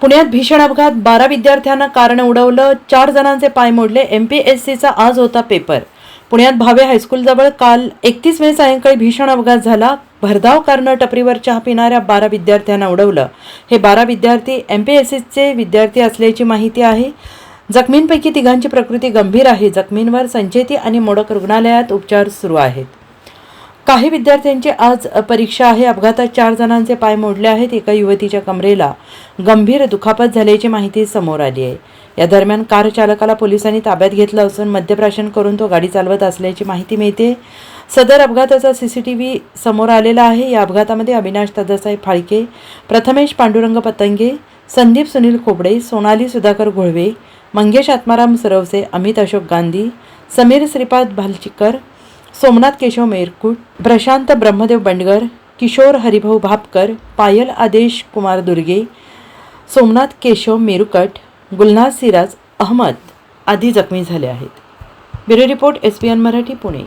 पुण्यात भीषण अपघात. बारा विद्यार्थ्यांना कारण उडवलं. चार जणांचे पाय मोडले. एम पी एस सीचा आज होता पेपर. पुण्यात भावे हायस्कूलजवळ काल एकतीस मे सायंकाळी भीषण अपघात झाला. भरधाव कारनं टपरीवर चहा पिणाऱ्या बारा विद्यार्थ्यांना उडवलं. हे बारा विद्यार्थी एम पी एस सीचे विद्यार्थी असल्याची माहिती आहे. जखमींपैकी तिघांची प्रकृती गंभीर आहे. जखमींवर संचेती आणि मोडक रुग्णालयात उपचार सुरू आहेत. काही विद्यार्थ्यांची आज परीक्षा आहे. अपघातात चार जणांचे पाय मोडले आहेत. एका युवतीच्या कमरेला गंभीर दुखापत झाल्याची माहिती समोर आली आहे. या दरम्यान कार चालकाला पोलिसांनी ताब्यात घेतलं असून मद्यप्राशन करून तो गाडी चालवत असल्याची माहिती मिळते. सदर अपघाताचा सी सी टी व्ही समोर आलेला आहे. या अपघातामध्ये अविनाश दादासाहेब फाळके प्रथमेश पांडुरंग पतंगे संदीप सुनील खोबडे सोनाली सुधाकर घोळवे मंगेश आत्माराम सरवसे अमित अशोक गांधी समीर श्रीपाद भालचिकर सोमनाथ केशव मेरकूट प्रशांत ब्रह्मदेव बंडगर किशोर हरिभाऊ भापकर पायल आदेश कुमार दुर्गे सोमनाथ केशव मेरुकट गुलनाज सिराज अहमद आदी जखमी झाले आहेत. Bureau report S P N Marathi Pune.